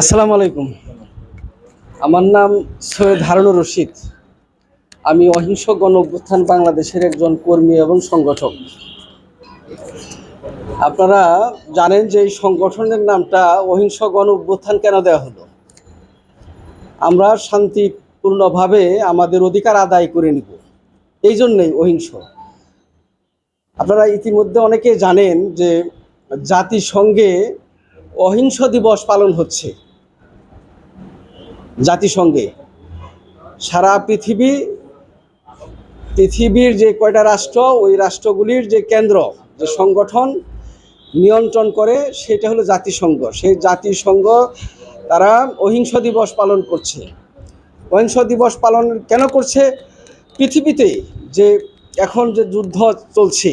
আসসালামু আলাইকুম। আমার নাম সৈয়দ হারুনুর রশিদ। আমি অহিংস গণ অভ্যুত্থান বাংলাদেশের একজন কর্মী এবং সংগঠক। আপনারা জানেন যে এই সংগঠনের নামটা অহিংস গণ অভ্যুত্থান কেন দেওয়া হলো? আমরা শান্তিপূর্ণভাবে আমাদের অধিকার আদায় করে নিব। এই জন্যই অহিংস। আপনারা ইতিমধ্যে অনেকে জানেন যে জাতিসংঘে অহিংস দিবস পালন হচ্ছে। জাতিসংঘে। সারা পৃথিবী, পৃথিবীর যে কয়টা রাষ্ট্র, ওই রাষ্ট্রগুলির যে কেন্দ্র, যে সংগঠন নিয়ন্ত্রণ করে, সেটা হলো জাতিসংঘ। সেই জাতিসংঘ তারা অহিংস দিবস পালন করছে। অহিংস দিবস পালন কেন করছে? পৃথিবীতে যে এখন যে যুদ্ধ চলছে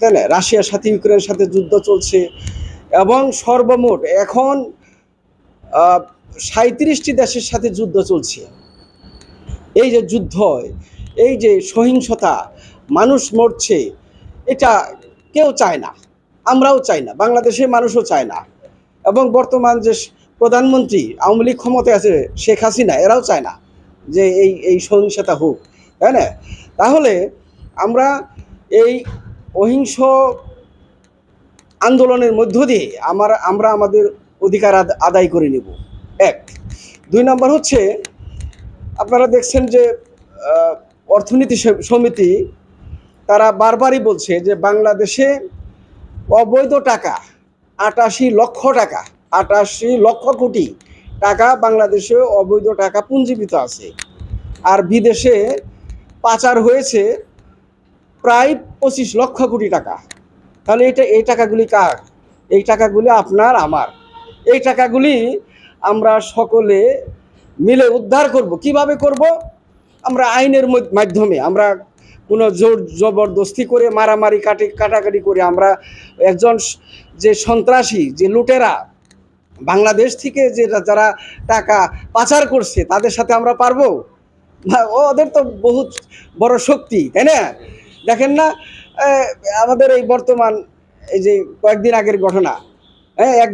তাই না রাশিয়ার সাথে ইউক্রেনের সাথে যুদ্ধ চলছে এবং সর্বমোট এখন সাঁত্রিশটি দেশের সাথে যুদ্ধ চলছে। এই যে যুদ্ধ, এই যে সহিংসতা, মানুষ মরছে, এটা কেউ চায় না, আমরাও চাই না, বাংলাদেশের মানুষও চায় না। এবং বর্তমান যে প্রধানমন্ত্রী, আওয়ামী লীগ ক্ষমতায় আছে শেখ হাসিনা, এরাও চায় না যে এই এই সহিংসতা হোক, তাই না? তাহলে আমরা এই অহিংস আন্দোলনের মধ্য দিয়ে আমার, আমরা আমাদের অধিকার আদায় করে নেব। এক। দুই নম্বর হচ্ছে, আপনারা দেখছেন যে অর্থনীতি সমিতি, তারা বারবারই বলছে যে বাংলাদেশে অবৈধ টাকা, আটাশি লক্ষ টাকা, আটাশি লক্ষ কোটি টাকা বাংলাদেশে অবৈধ টাকা পুঞ্জীবিত আছে। আর বিদেশে পাচার হয়েছে প্রায় পঁচিশ লক্ষ কোটি টাকা। তাহলে এটা, এই টাকাগুলি কার? এই টাকাগুলি আপনার, আমার। এই টাকাগুলি আমরা সকলে মিলে উদ্ধার করব। কীভাবে করব? আমরা আইনের মাধ্যমে আমরা কোনো জোর জবরদস্তি করে, মারামারি কাটি, কাটাকাটি করে আমরা একজন যে সন্ত্রাসী, যে লুটেরা, বাংলাদেশ থেকে যে যারা টাকা পাচার করছে, তাদের সাথে আমরা পারব? ওদের তো বহুত বড় শক্তি, তাই না? দেখেন না আমাদের এই বর্তমান এই যে কয়েকদিন আগের ঘটনা হ্যাঁ এক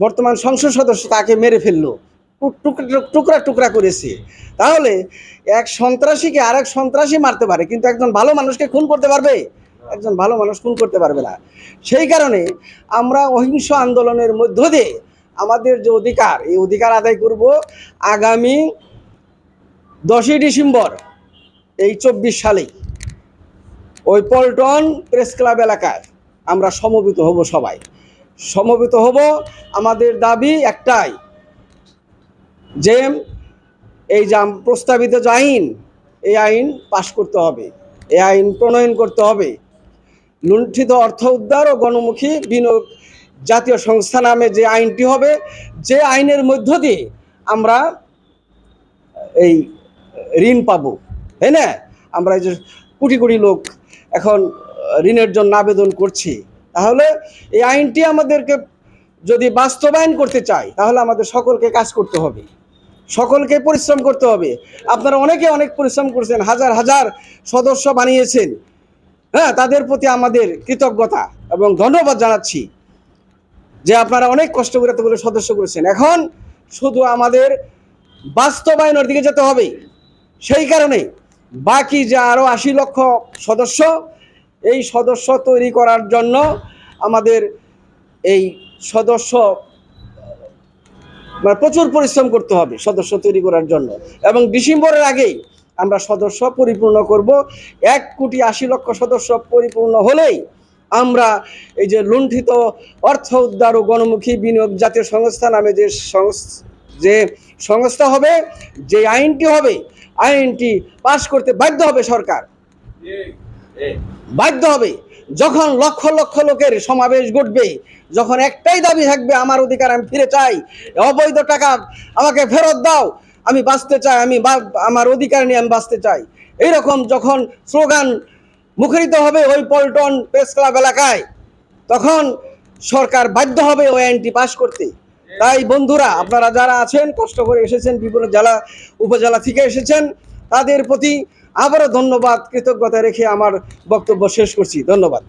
বর্তমান সংসদ সদস্য তাকে মেরে ফেলল টুক- টুক- টুকরা টুকরা করেছে। তাহলে এক সন্ত্রাসীকে আরেক সন্ত্রাসী মারতে পারে, কিন্তু একজন ভালো মানুষকে খুন করতে পারবে? একজন ভালো মানুষ খুন করতে পারবে না। সেই কারণে আমরা অহিংস আন্দোলনের মধ্য দিয়ে আমাদের যে অধিকার, এই অধিকার আদায় করব আগামী দশই ডিসেম্বর, এই চব্বিশ সালেই। ওই পল্টন প্রেস ক্লাব এলাকায় আমরা সমবেত হব সবাই। সমবেত হব আমাদের দাবি একটাই। যে এই যে প্রস্তাবিত যে আইন এই আইন পাশ করতে হবে। এই আইন প্রণয়ন করতে হবে। লুণ্ঠিত অর্থ উদ্ধার ও গণমুখী বিনিয়োগ জাতীয় সংস্থা নামে যে আইনটি হবে, যে আইনের মধ্য দিয়ে আমরা এই ঋণ পাবো। তাই না? আমরা এই যে কোটি কোটি লোক এখন ঋণের জন্য আবেদন করছি। তাহলে এই আইনটি আমাদেরকে যদি বাস্তবায়ন করতে চাই তাহলে আমাদের সকলকে কাজ করতে হবে। সকলকে পরিশ্রম করতে হবে। আপনারা অনেকে অনেক পরিশ্রম করছেন, হাজার হাজার সদস্য বানিয়েছেন। হ্যাঁ তাদের প্রতি আমাদের কৃতজ্ঞতা এবং ধন্যবাদ জানাচ্ছি যে আপনারা অনেক কষ্ট করে এতগুলো সদস্য করেছেন। এখন শুধু আমাদের বাস্তবায়নের দিকে যেতে হবে। সেই কারণে বাকি যে আরও আশি লক্ষ সদস্য, এই সদস্য তৈরি করার জন্য আমাদের এই সদস্য মানে প্রচুর পরিশ্রম করতে হবে সদস্য তৈরি করার জন্য। এবং ডিসেম্বরের আগেই আমরা সদস্য পরিপূর্ণ করব। এক কোটি আশি লক্ষ সদস্য পরিপূর্ণ হলেই আমরা এই যে লুণ্ঠিত অর্থ উদ্ধার ও গণমুখী বিনিয়োগ জাতীয় সংস্থা নামে যে যে সংস্থা হবে, যে আইনটি হবে আইনটি পাশ করতে বাধ্য হবে সরকার। বাধ্য হবে। যখন লক্ষ লক্ষ লোকের সমাবেশ ঘটবে যখন একটাই দাবি থাকবে আমার অধিকার আমি ফিরে চাই অবৈধ টাকা আমাকে ফেরত দাও আমি বাঁচতে চাই আমি আমার অধিকার নিয়ে আমি বাঁচতে চাই। এইরকম যখন স্লোগান মুখরিত হবে ওই পল্টন প্রেস ক্লাব এলাকায় তখন সরকার বাধ্য হবে ওই আইনটি পাশ করতে। তাই বন্ধুরা, আপনারা যারা আছেন, কষ্ট করে এসেছেন, বিভিন্ন জেলা, উপজেলা থেকে এসেছেন, তাদের প্রতি আবারও ধন্যবাদ, কৃতজ্ঞতা রেখে আমার বক্তব্য শেষ করছি। ধন্যবাদ।